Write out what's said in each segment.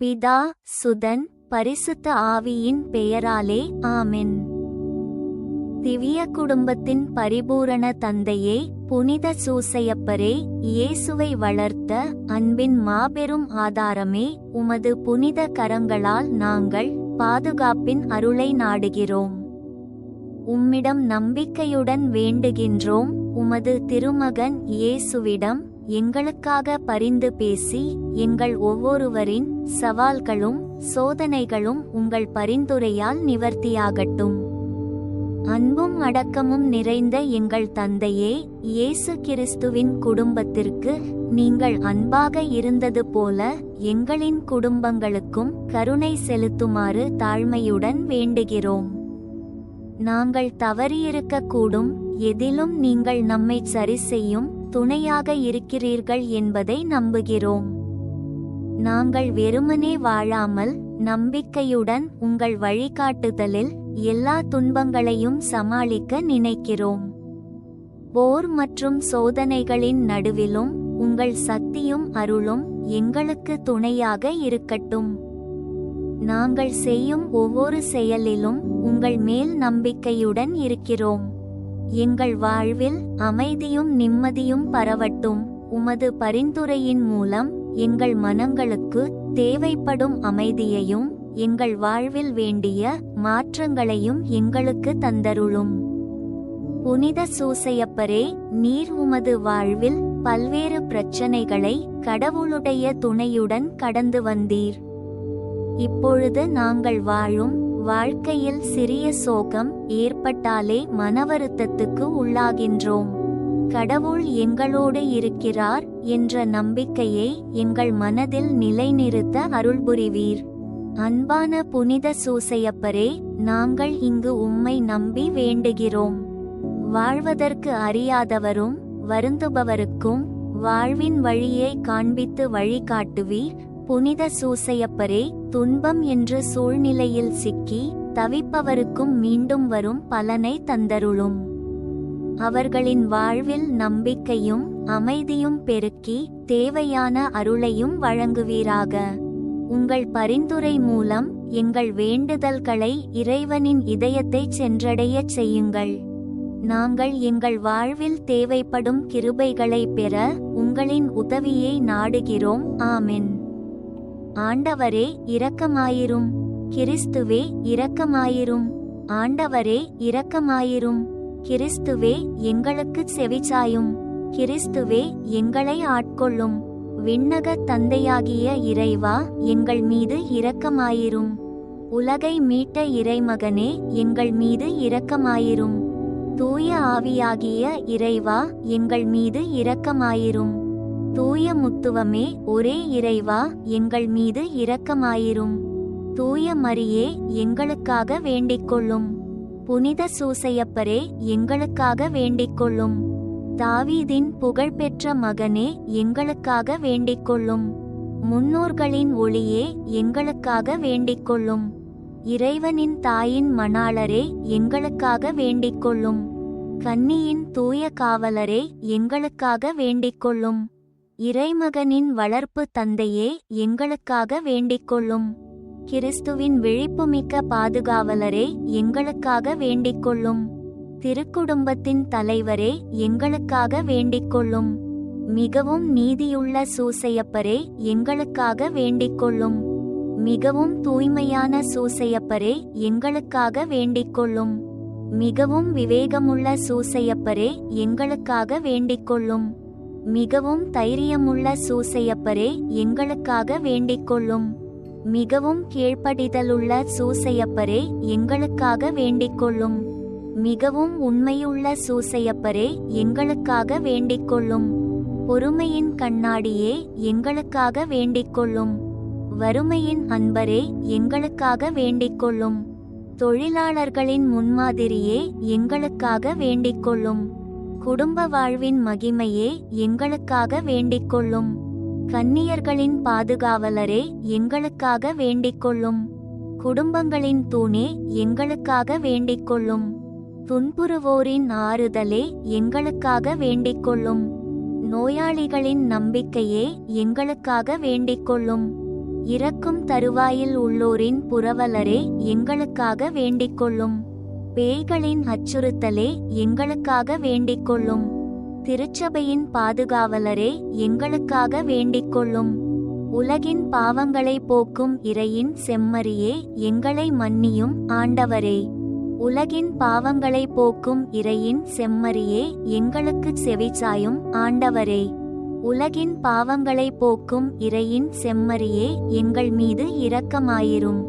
பிதா சுதன் பரிசுத்த ஆவியின் பெயராலே ஆமென். திவ்ய குடும்பத்தின் பரிபூரண தந்தையே புனித சூசையப்பரே இயேசுவை வளர்த்த அன்பின் மாபெரும் ஆதாரமே உமது புனித கரங்களால் நாங்கள் பாதுகாப்பின் அருளை நாடுகிறோம். உம்மிடம் நம்பிக்கையுடன் வேண்டுகின்றோம் உமது திருமகன் இயேசுவிடம் எங்களுக்காக பரிந்து பேசி எங்கள் ஒவ்வொருவரின் சவால்களும் சோதனைகளும் உங்கள் பரிந்துரையால் நிவர்த்தியாகட்டும். அன்பும் அடக்கமும் நிறைந்த எங்கள் தந்தையே இயேசு கிறிஸ்துவின் குடும்பத்திற்கு நீங்கள் அன்பாக இருந்தது போல எங்களின் குடும்பங்களுக்கும் கருணை செலுத்துமாறு தாழ்மையுடன் வேண்டுகிறோம். நாங்கள் தவறியிருக்கக்கூடும் எதிலும் நீங்கள் நம்மை சரி செய்யும் துணையாக இருக்கிறீர்கள் என்பதை நம்புகிறோம். நாங்கள் வெறுமனே வாழாமல் நம்பிக்கையுடன் உங்கள் வழிகாட்டுதலில் எல்லா துன்பங்களையும் சமாளிக்க நினைக்கிறோம். போர் மற்றும் சோதனைகளின் நடுவிலும் உங்கள் சக்தியும் அருளும் எங்களுக்கு துணையாக இருக்கட்டும். நாங்கள் செய்யும் ஒவ்வொரு செயலிலும் உங்கள் மேல் நம்பிக்கையுடன் இருக்கிறோம். எங்கள் வாழ்வில் அமைதியும் நிம்மதியும் பரவட்டும். உமது பரிந்துரையின் மூலம் எங்கள் மனங்களுக்கு தேவைப்படும் அமைதியையும் எங்கள் வாழ்வில் வேண்டிய மாற்றங்களையும் எங்களுக்கு தந்தருளும். புனித சூசையப்பரே நீர் உமது வாழ்வில் பல்வேறு பிரச்சனைகளை கடவுளுடைய துணையுடன் கடந்து வந்தீர். இப்பொழுது நாங்கள் வாழும் வாழ்க்கையில் சிறிய சோகம் ஏற்பட்டாலே மனவருத்தத்துக்கு உள்ளாகின்றோம். கடவுள் எங்களோடு இருக்கிறார் என்ற நம்பிக்கையை எங்கள் மனதில் நிலைநிறுத்த அருள்புரிவீர். அன்பான புனித சூசையப்பரே நாங்கள் இங்கு உம்மை நம்பி வேண்டுகிறோம். வாழ்வதற்கு அறியாதவரும் வருந்துபவருக்கும் வாழ்வின் வழியை காண்பித்து வழிகாட்டுவீர். புனித சூசையப்பரே துன்பம் என்ற சூழ்நிலையில் சிக்கி தவிப்பவருக்கும் மீண்டும் வரும் பலனை தந்தருளும். அவர்களின் வாழ்வில் நம்பிக்கையும் அமைதியும் பெருக்கி தேவையான அருளையும் வழங்குவீராக. உங்கள் பரிந்துரை மூலம் எங்கள் வேண்டுதல்களை இறைவனின் இதயத்தை சென்றடையச் செய்யுங்கள். நாங்கள் எங்கள் வாழ்வில் தேவைப்படும் கிருபைகளை பெற உங்களின் உதவியை நாடுகிறோம். ஆமென். ஆண்டவரே இரக்கமாயிரும். கிறிஸ்துவே இரக்கமாயிரும். ஆண்டவரே இரக்கமாயிரும். கிறிஸ்துவே எங்களுக்கு செவிச்சாயும் கிறிஸ்துவே எங்களை ஆட்கொள்ளும். விண்ணக தந்தையாகிய இறைவா எங்கள் மீது இரக்கமாயிரும். உலகை மீட்ட இறைமகனே எங்கள் மீது இரக்கமாயிரும். தூய ஆவியாகிய இறைவா எங்கள் மீது இரக்கமாயிரும். தூய முத்துவமே ஒரே இறைவா எங்கள் மீது இரக்கமாயிரும். தூய மரியே எங்களுக்காக வேண்டிக்கொள்ளும். புனித சூசையப்பரே எங்களுக்காக வேண்டிக்கொள்ளும். தாவீதின் புகழ்பெற்ற மகனே எங்களுக்காக வேண்டிக்கொள்ளும். முன்னோர்களின் ஒளியே எங்களுக்காக வேண்டிக்கொள்ளும். இறைவனின் தாயின் மணாளரே எங்களுக்காக வேண்டிக்கொள்ளும். கன்னியின் தூய காவலரே எங்களுக்காக வேண்டிக்கொள்ளும். இறைமகனின் வளர்ப்பு தந்தையே எங்களுக்காக வேண்டிக்கொள்ளும். கிறிஸ்துவின் விழிப்புமிக்க பாதுகாவலரே எங்களுக்காக வேண்டிக்கொள்ளும். திருக்குடும்பத்தின் தலைவரே எங்களுக்காக வேண்டிக்கொள்ளும். மிகவும் நீதியுள்ள சூசையப்பரே எங்களுக்காக வேண்டிக்கொள்ளும். மிகவும் தூய்மையான சூசையப்பரே எங்களுக்காக வேண்டிக்கொள்ளும். மிகவும் விவேகமுள்ள சூசையப்பரே எங்களுக்காக வேண்டிக்கொள்ளும். மிகவும் தைரியமுள்ள சூசையப்பரே எங்களுக்காக வேண்டிக்கொள்ளும். மிகவும் கீழ்ப்படிதலுள்ள சூசையப்பரே எங்களுக்காக வேண்டிக்கொள்ளும். மிகவும் உண்மையுள்ள சூசையப்பரே எங்களுக்காக வேண்டிக்கொள்ளும். பொறுமையின் கண்ணாடியே எங்களுக்காக வேண்டிக்கொள்ளும். வறுமையின் அன்பரே எங்களுக்காக வேண்டிக்கொள்ளும். தொழிலாளர்களின் முன்மாதிரியே எங்களுக்காக வேண்டிக்கொள்ளும். குடும்ப வாழ்வின் மகிமையே எங்களுக்காக வேண்டிக்கொள்ளும். கன்னியர்களின் பாதுகாவலரே எங்களுக்காக வேண்டிக்கொள்ளும். குடும்பங்களின் தூணே எங்களுக்காக வேண்டிக்கொள்ளும். துன்புறுவோரின் ஆறுதலே எங்களுக்காக வேண்டிக்கொள்ளும். நோயாளிகளின் நம்பிக்கையே எங்களுக்காக வேண்டிக்கொள்ளும். இறக்கும் தருவாயில் உள்ளோரின் புரவலரே எங்களுக்காக வேண்டிக்கொள்ளும். பேய்களின் அச்சுறுத்தலே எங்களுக்காக வேண்டிக்கொள்ளும். திருச்சபையின் பாதுகாவலரே எங்களுக்காக வேண்டிக்கொள்ளும். உலகின் பாவங்களை போக்கும் இறையின் செம்மறியே எங்களை மன்னியும் ஆண்டவரே. உலகின் பாவங்களை போக்கும் இறையின் செம்மறியே எங்களுக்கு செவிச்சாயும் ஆண்டவரே. உலகின் பாவங்களை போக்கும் இறையின் செம்மறியே எங்கள் மீது இரக்கமாயிரும்.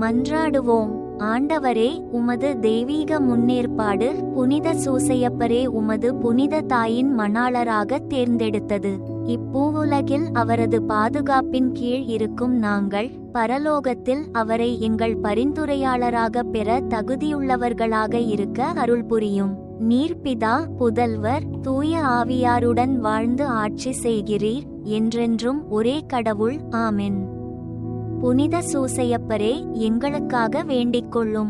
மன்றாடுவோம். ஆண்டவரே உமது தெய்வீக முன்னேற்பாடு புனித சூசையப்பரே உமது புனித தாயின் மணாளராக தேர்ந்தெடுத்தது. இப்பூவுலகில் அவரது பாதுகாப்பின் கீழ் இருக்கும் நாங்கள் பரலோகத்தில் அவரை எங்கள் பரிந்துரையாளராக பெற தகுதியுள்ளவர்களாக இருக்க அருள் புரியும். நீர்பிதா புதல்வர் தூய ஆவியாருடன் வாழ்ந்து ஆட்சி செய்கிறீர் என்றென்றும் ஒரே கடவுள் ஆமென். புனித சூசையப்பரே எங்களுக்காக வேண்டிக்கொள்ளும்.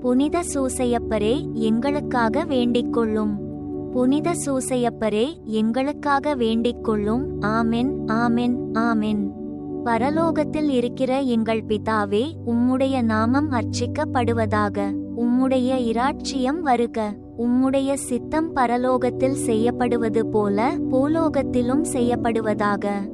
புனித சூசையப்பரே எங்களுக்காக வேண்டிக்கொள்ளும். புனித சூசையப்பரே எங்களுக்காக வேண்டிக்கொள்ளும். ஆமென் ஆமென் ஆமென். பரலோகத்தில் இருக்கிற எங்கள் பிதாவே உம்முடைய நாமம் அர்ச்சிக்கப்படுவதாக. உம்முடைய இராட்சியம் வருக. உம்முடைய சித்தம் பரலோகத்தில் செய்யப்படுவது போல பூலோகத்திலும் செய்யப்படுவதாக.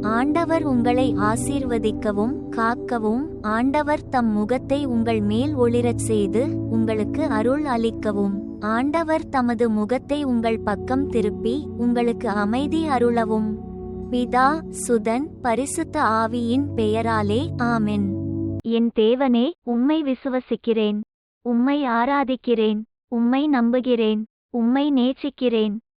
ஆண்டவர் உங்களை ஆசீர்வதிக்கவும் காக்கவும் ஆண்டவர் தம் முகத்தை உங்கள் மேல் ஒளிரச் செய்து உங்களுக்கு அருள் அளிக்கவும். ஆண்டவர் தமது முகத்தை உங்கள் பக்கம் திருப்பி உங்களுக்கு அமைதி அருளவும். பிதா சுதன் பரிசுத்த ஆவியின் பெயராலே ஆமென். என் தேவனே உம்மை விசுவசிக்கிறேன். உம்மை ஆராதிக்கிறேன். உம்மை நம்புகிறேன். உம்மை நேசிக்கிறேன்.